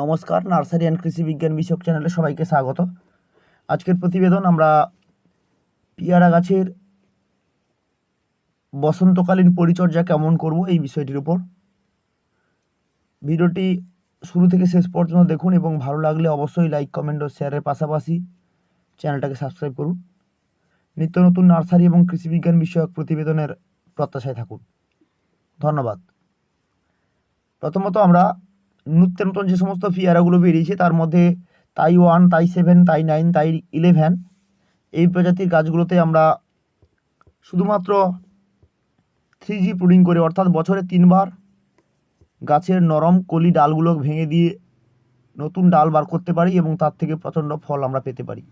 নমস্কার, nursery and কৃষি বিজ্ঞান বিষয়ক চ্যানেলে সবাইকে স্বাগত। আজকের প্রতিবেদন আমরা পেয়ারা গাছের বসন্তকালীন পরিচর্যা কেমন করব এই বিষয়টির উপর। ভিডিওটি শুরু থেকে শেষ পর্যন্ত দেখুন এবং ভালো লাগলে অবশ্যই লাইক, কমেন্ট ও শেয়ারের পাশাপাশি চ্যানেলটাকে সাবস্ক্রাইব করুন। নিত্য নতুন নার্সারি এবং কৃষি বিজ্ঞান বিষয়ক প্রতিবেদনের প্রত্যাশায় থাকুন। ধন্যবাদ। প্রথমত আমরা নিত্য নতুন যে সমস্ত পেয়ারাগুলো বেরিয়েছে, তার মধ্যে তাই ওয়ান, তাই সেভেন, তাই নাইন, তাই ইলেভেন, এই প্রজাতির গাছগুলোতে আমরা শুধুমাত্র থ্রি জি প্রুডিং করে। অর্থাৎ বছরে তিনবার গাছের নরম কলি ডালগুলো ভেঙে দিয়ে নতুন ডাল বার করতে পারি এবং তার থেকে প্রচণ্ড ফল আমরা পেতে পারি।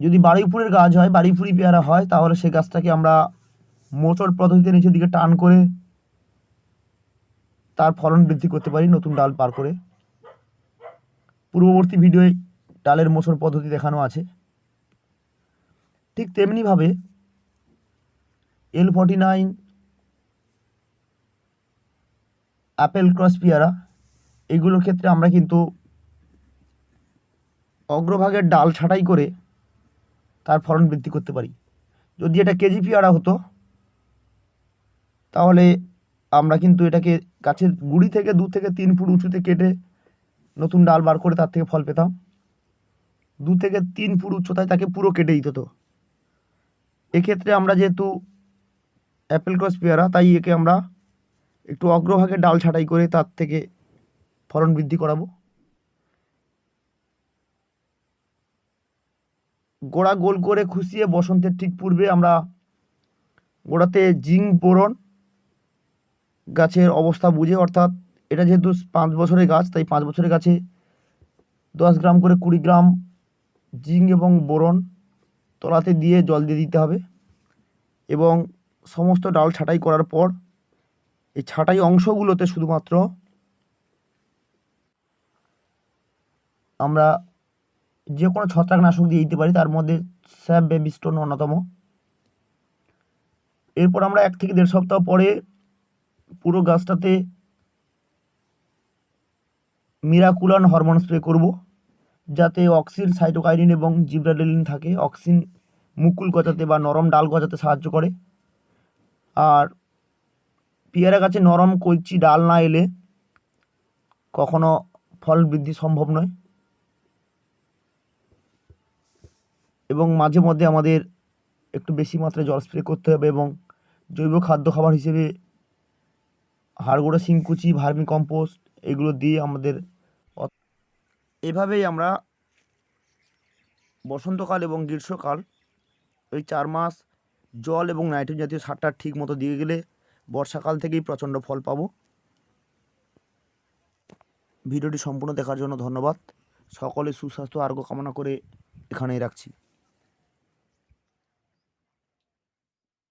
যদি বারুইপুরের গাছ হয় বারুইপুরি পেয়ারা হয়, তাহলে সেই গাছটাকে আমরা মোচড় পদ্ধতিতে নিচের দিকে টান করে তার ফলন বৃদ্ধি করতে পারি নতুন ডাল পার করে। পূর্ববর্তী ভিডিওয়ে ডালের মোচড় পদ্ধতি দেখানো আছে। ঠিক তেমনিভাবে L forty nine apple cross পেয়ারা, এগুলোর ক্ষেত্রে আমরা কিন্তু অগ্রভাগের ডাল ছাঁটাই করে তার ফলন বৃদ্ধি করতে পারি। যদি এটা কেজি পিয়ারা হতো, তাহলে আমরা কিন্তু এটাকে গাছের গুড়ি থেকে দু থেকে তিন ফুট উঁচুতে কেটে নতুন ডাল বার করে তার থেকে ফল পেতাম। দু থেকে তিন ফুট উচ্চতায় তাকে পুরো কেটে দিত তো। এক্ষেত্রে আমরা যেহেতু অ্যাপেল ক্রস পেয়ারা, তাই একে আমরা একটু অগ্রভাগে ডাল ছাঁটাই করে তার থেকে ফলন বৃদ্ধি করাবো। গোড়া গোল করে খুশিয়ে বসন্তের ঠিক পূর্বে আমরা গোড়াতে জিঙ্ক বোরন গাছের অবস্থা বুঝে, অর্থাৎ এটা যেহেতু পাঁচ বছরের গাছ, তাই পাঁচ বছরের গাছে দশ গ্রাম করে কুড়ি গ্রাম জিঙ্ক এবং বোরন তলাতে দিয়ে জল দিয়ে দিতে হবে এবং সমস্ত ডাল ছাঁটাই করার পর এই ছাঁটাই অংশগুলোতে শুধুমাত্র আমরা যে কোনো ছত্রাকনাশক দিয়ে দিতে পারি, তার মধ্যে স্যাপ, বেবিস্টোন অন্যতম। এরপর আমরা এক থেকে দেড় সপ্তাহ পরে পুরো গাছটাতে মিরাকুলান হরমোন স্প্রে করব, যাতে অক্সিন সাইটোকাইনিন এবং জিব্রাডেলিন থাকে। অক্সিন মুকুল গজাতে বা নরম ডাল গজাতে সাহায্য করে। আর পেয়ারা গাছে নরম কলচি ডাল না এলে কখনো ফল বৃদ্ধি সম্ভব নয়। এবং মাঝে মধ্যে আমাদের একটু বেশি মাত্রায় জল স্প্রে করতে হবে এবং জৈব খাদ্য খাবার হিসেবে হাড়গোড়া, শিংকুচি, ভার্মি কম্পোস্ট এগুলো দিয়ে আমাদের এভাবেই আমরা বসন্তকাল এবং গ্রীষ্মকাল, ওই চার মাস জল এবং নাইট্রোজেন জাতীয় সারটা ঠিক মতো দিয়ে গেলে বর্ষাকাল থেকেই প্রচণ্ড ফল পাবো। ভিডিওটি সম্পূর্ণ দেখার জন্য ধন্যবাদ। সকলে সুস্বাস্থ্য, আরোগ্য কামনা করে এখানেই রাখছি।